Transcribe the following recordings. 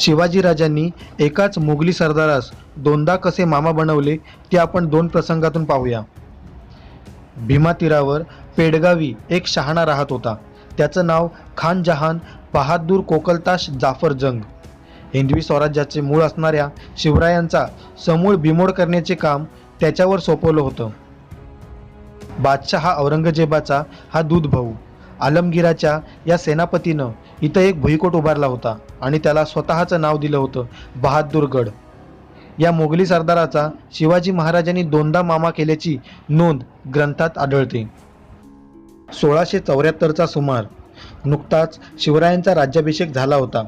शिवाजीराजांनी एकाच मुघली सरदारास दोनदा कसे मामा बनवले ते आपण दोन प्रसंगातून पाहूया. भीमा तीरावर पेडगावी एक शहाणा राहत होता. त्याचं नाव खान जहान बहादूर कोकलताश जाफर जंग. हिंदवी स्वराज्याचे मूळ असणाऱ्या शिवरायांचा समूळ बिमोड करण्याचे काम त्याच्यावर सोपवलं होतं. बादशाह औरंगजेबाचा हा दूध भाऊ आलमगिराच्या या सेनापतीनं इथं एक भुईकोट उभारला होता आणि त्याला स्वतःचं नाव दिलं होतं बहादूरगड या मोगली सरदाराचा शिवाजी महाराजांनी दोनदा मामा केल्याची नोंद ग्रंथात आढळते. सोळाशे चौऱ्याहत्तरचा सुमार नुकताच शिवरायांचा राज्याभिषेक झाला होता.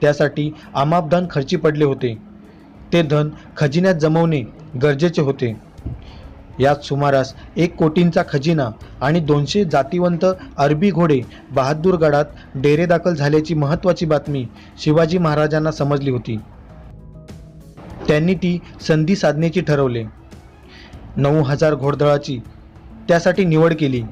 त्यासाठी अमाप धन खर्ची पडले होते. ते धन खजिन्यात जमवणे गरजेचे होते. यात सुमारास एक कोटींचा खजिना आणि दोनशे जातिवंत अरबी घोडे बहादूरगडात डेरेदाखल झाल्याची महत्त्वाची बातमी शिवाजी महाराजांना समजली होती. त्यांनी ती संधी साधण्याची ठरवले. नऊ हजार घोडदळाची त्यासाठी निवड केली.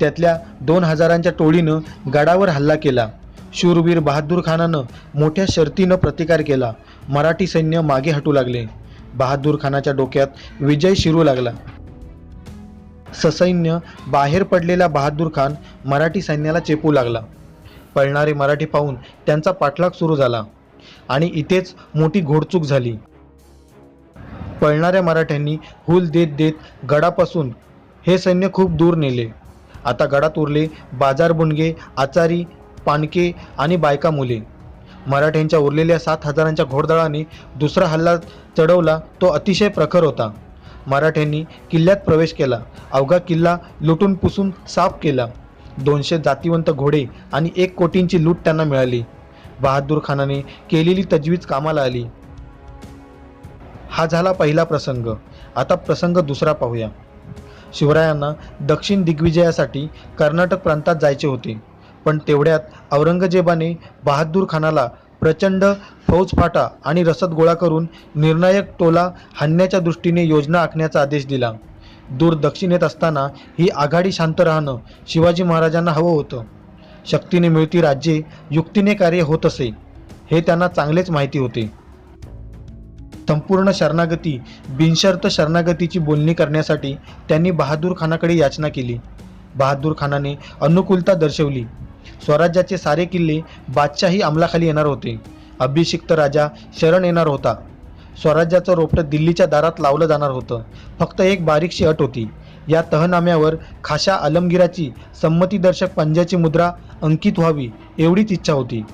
त्यातल्या दोन हजारांच्या टोळीनं गडावर हल्ला केला. शूरवीर बहादूर खानानं मोठ्या शर्तीनं प्रतिकार केला. मराठी सैन्य मागे हटू लागले. बहादूर खानाच्या डोक्यात विजय शिरू लागला. ससैन्य बाहेर पडलेला बहादूर खान मराठी सैन्याला चेपू लागला. पळणारे मराठी पाहून त्यांचा पाठलाग सुरू झाला आणि इथेच मोठी घोडचूक झाली. पळणाऱ्या मराठ्यांनी हुल देत देत गडापासून हे सैन्य खूप दूर नेले. आता गडात उरले बाजारबुणगे आचारी पानके आणि बायका मुले. मराठ्यांच्या उरलेल्या सात हजारांच्या घोडदळाने दुसरा हल्ला चढवला तो अतिशय प्रखर होता. मराठ्यांनी किल्ल्यात प्रवेश केला. अवघा किल्ला लुटून पुसून साफ केला. दोनशे जातिवंत घोडे आणि एक कोटींची लूट त्यांना मिळाली. बहादूर खानाने केलेली तजवीज कामाला आली. हा झाला पहिला प्रसंग. आता प्रसंग दुसरा पाहूया. शिवरायांना दक्षिण दिग्विजयासाठी कर्नाटक प्रांतात जायचे होते. पण तेवढ्यात औरंगजेबाने बहादूर खानाला प्रचंड फौजफाटा आणि रसद गोळा करून निर्णायक टोला हाणण्याच्या दृष्टीने योजना आखण्याचा आदेश दिला. दूर दक्षिणेत असताना ही आघाडी शांत राहणं शिवाजी महाराजांना हवं होतं. शक्तीने मिळती राज्ये युक्तीने कार्य होत असे हे त्यांना चांगलेच माहिती होते. संपूर्ण शरणागती बिनशर्त शरणागतीची बोलणी करण्यासाठी त्यांनी बहादूर खानाकडे याचना केली. बहादूर खानाने अनुकूलता दर्शवली. स्वराज्याचे सारे किल्ले बादशाही अंमलाखाली येणार होते. अभिषिक्त राजा शरण येणार होता. स्वराज्याचं रोपटं दिल्लीच्या दारात लावलं जाणार होतं. फक्त एक बारीकशी अट होती. या तहनाम्यावर खाशा आलमगिराची संमतीदर्शक पंजाची मुद्रा अंकित व्हावी एवढीच इच्छा होती.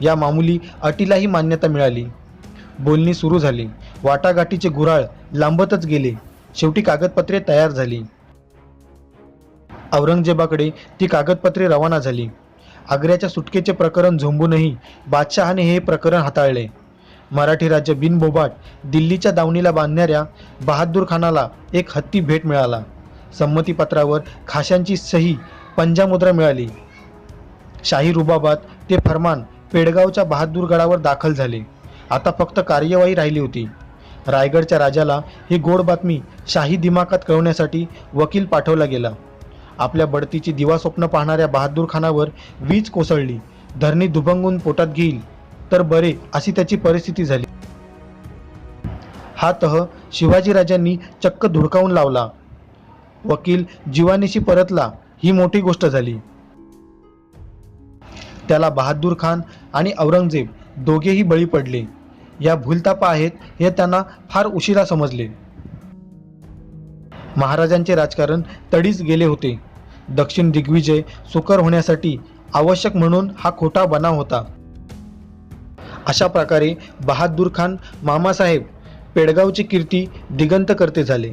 या मामुली अटीलाही मान्यता मिळाली. बोलणी सुरू झाली. वाटाघाटीचे गुराळ लांबतच गेले. शेवटी कागदपत्रे तयार झाली. औरंगजेबाकडे ती कागदपत्रे रवाना झाली. आग्र्याच्या सुटकेचे प्रकरण झोंबूनही बादशहाने हे प्रकरण हाताळले. मराठी राज्य बिनबोबाट दिल्लीच्या दावणीला बांधणाऱ्या बहादूर खानाला एक हत्ती भेट मिळाला. संमतीपत्रावर खाशांची सही पंजामुद्रा मिळाली. शाही रुबाबात ते फरमान पेडगावच्या बहादूरगडावर दाखल झाले. आता फक्त कार्यवाही राहिली होती. रायगडच्या राजाला ही गोड बातमी शाही दिमाखात कळवण्यासाठी वकील पाठवला गेला. आपल्या बढतीची दिवास्वप्न पाहणाऱ्या बहादूर खानावर वीज कोसळली. धरणी दुभंगून पोटात घेईल. तर बरे अशी त्याची परिस्थिती झाली. हा तह शिवाजीराजांनी चक्क धुडकावून लावला. वकील जीवानीशी परतला. ही मोठी गोष्ट झाली. त्याला बहादूर खान आणि औरंगजेब दोघेही बळी पडले. या भूलतापा आहेत हे त्यांना फार उशिरा समजले. महाराजांचे राजकारण तडीच गेले होते. दक्षिण दिग्विजय सुकर होण्यासाठी आवश्यक म्हणून हा खोटा बनाव होता. अशा प्रकारे बहादूर खान मामासाहेब पेडगावची कीर्ती दिगंत करते झाले.